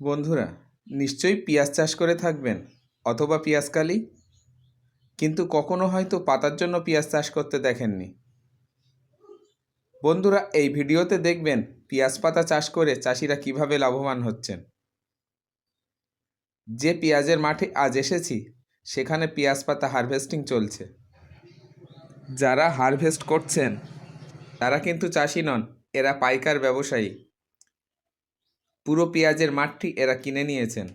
বন্ধুরা, নিশ্চয়ই পেঁয়াজ চাষ করে থাকবেন অথবা পেঁয়াজকালি কিন্তু কখনো হয়তো পাতার জন্য পেঁয়াজ চাষ করতে দেখেননি। বন্ধুরা, এই ভিডিওতে দেখবেন পেঁয়াজ পাতা চাষ করে চাষিরা কীভাবে লাভবান হচ্ছেন। যে পেঁয়াজের মাঠে আজ এসেছি, সেখানে পেঁয়াজ পাতা হারভেস্টিং চলছে। যারা হারভেস্ট করছেন, তারা কিন্তু চাষি নন, এরা পাইকার ব্যবসায়ী। পুরো পেঁয়াজের মাঠটি এরা কিনে নিয়েছেন।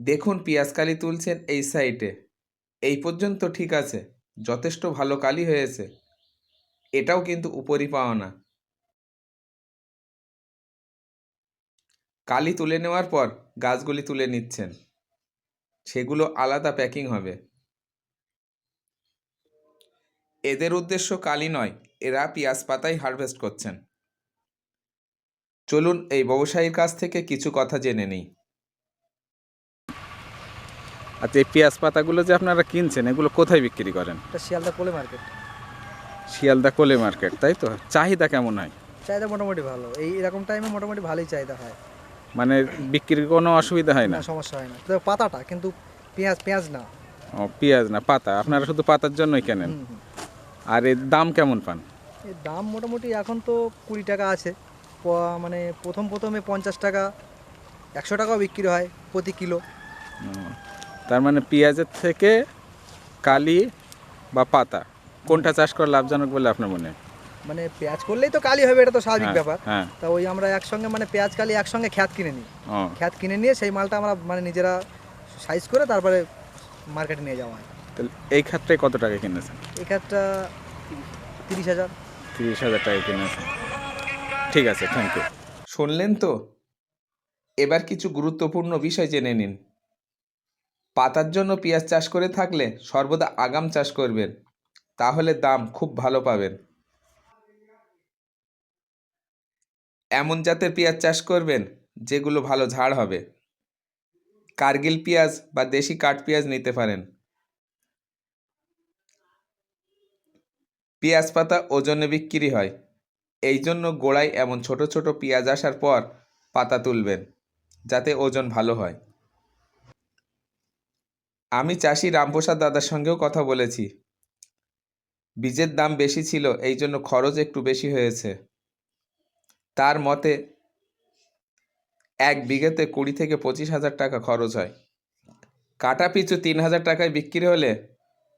দেখুন পেঁয়াজ কালি তুলছেন এই সাইটে। এই পর্যন্ত ঠিক আছে, যথেষ্ট ভালো কালি হয়েছে। এটাও কিন্তু উপরি পাওয়া না। কালি তুলে নেওয়ার পর গাছগুলি তুলে নিচ্ছেন। সেগুলো আলাদা প্যাকিং হবে। এদের উদ্দেশ্য কালি নয়, এরা পেঁয়াজ পাতাই হারভেস্ট করছেন। চলুন এই ব্যবসায়ীর কাছ থেকে কিছু কথা জেনে নিই। আচ্ছা এই পেঁয়াজ পাতাগুলো যে আপনারা কিনছেন এগুলো কোথায় বিক্রি করেন? এটা শিয়ালদা কোলে মার্কেট। শিয়ালদা কোলে মার্কেট তাই তো? চাহিদা কেমন হয়? চাহিদা মোটামুটি ভালো। এই এরকম টাইমে মোটামুটি ভালোই চাহিদা হয়। মানে বিক্রির কোনো অসুবিধা হয় না? সমস্যা হয় না। তবে পাতাটা কিন্তু পেঁয়াজ পেঁয়াজ না। ও পেঁয়াজ না পাতা। আপনারা শুধু পাতার জন্যই কেনেন। আর এর দাম কেমন পান? এর দাম মোটামুটি এখন তো কুড়ি টাকা আছে। মানে প্রথম প্রথমে পঞ্চাশ টাকা একশো টাকাও বিক্রি হয় প্রতি কিলো। তার মানে পেঁয়াজের থেকে কালি বা পাতা কোনটা চাষ করা লাভজনক বলে আপনার মনে হয়? মানে পেঁয়াজ করলেই তো কালি হবে এটা তো স্বাভাবিক হ্যাঁ, ব্যাপার। হ্যাঁ। তা ওই আমরা একসঙ্গে মানে পেঁয়াজ কালি একসঙ্গে খ্যাত কিনে নিই। খ্যাত কিনে নিয়ে সেই মালটা আমরা মানে নিজেরা সাইজ করে তারপরে মার্কেটে নিয়ে যাওয়া হয়। তাহলে এই ক্ষেত্রে কত টাকা কিনেছেন? এই খ্যাতটা তিরিশ হাজার। তিরিশ হাজার টাকা কিনেছেন। ঠিক আছে থ্যাংক ইউ শুনলেন তো? এবার কিছু গুরুত্বপূর্ণ বিষয় জেনে নিন। পাতার জন্য পেঁয়াজ চাষ করে থাকলে সর্বদা আগাম চাষ করবেন, তাহলে দাম খুব ভালো পাবেন। এমন জাতের পেঁয়াজ চাষ করবেন, যেগুলো ভালো ঝাড় হবে। কার্গিল পেঁয়াজ বা দেশি কাঠ পেঁয়াজ নিতে পারেন। পেঁয়াজ পাতা ওজনে বিক্রি হয় এই জন্য গোড়ায় এমন ছোট ছোট পেঁয়াজ আসার পর পাতা তুলবেন, যাতে ওজন ভালো হয়। আমি চাষি রামপ্রসাদ দাদার সঙ্গেও কথা বলেছি। বীজের দাম বেশি ছিল এই জন্য খরচ একটু বেশি হয়েছে। তার মতে, এক বিঘেতে কুড়ি থেকে পঁচিশ হাজার টাকা খরচ হয়। কাটা পিছু তিন হাজার টাকায় বিক্রি হলে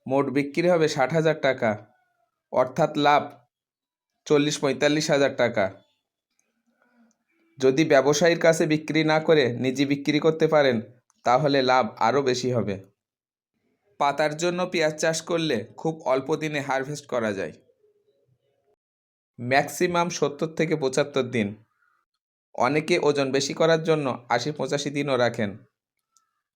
মোট বিক্রি হবে ষাট হাজার টাকা। অর্থাৎ লাভ চল্লিশ পঁয়তাল্লিশ হাজার টাকা। যদি ব্যবসায়ীর কাছে বিক্রি না করে নিজে বিক্রি করতে পারেন, তাহলে লাভ আরও বেশি হবে। পাতার জন্য পেঁয়াজ চাষ করলে খুব অল্প দিনে হারভেস্ট করা যায়। ম্যাক্সিমাম সত্তর থেকে পঁচাত্তর দিন। অনেকে ওজন বেশি করার জন্য আশি পঁচাশি দিনও রাখেন।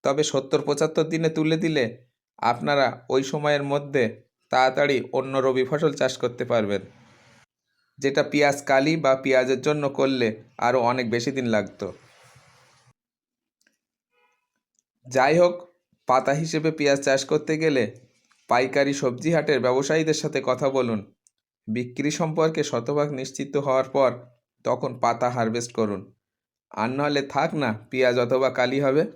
তবে সত্তর পঁচাত্তর দিনে তুলে দিলে আপনারা ওই সময়ের মধ্যে তাড়াতাড়ি অন্য রবি ফসল চাষ করতে পারবেন। যেটা পেঁয়াজ কালি বা পেঁয়াজের জন্য করলে আরও অনেক বেশি দিন লাগতো। যাই হোক, পাতা হিসেবে পেঁয়াজ চাষ করতে গেলে পাইকারি সবজি হাটের ব্যবসায়ীদের সাথে কথা বলুন। বিক্রি সম্পর্কে শতভাগ নিশ্চিত হওয়ার পর তখন পাতা হারভেস্ট করুন। আর নাহলে থাক না, পেঁয়াজ অথবা কালি হবে।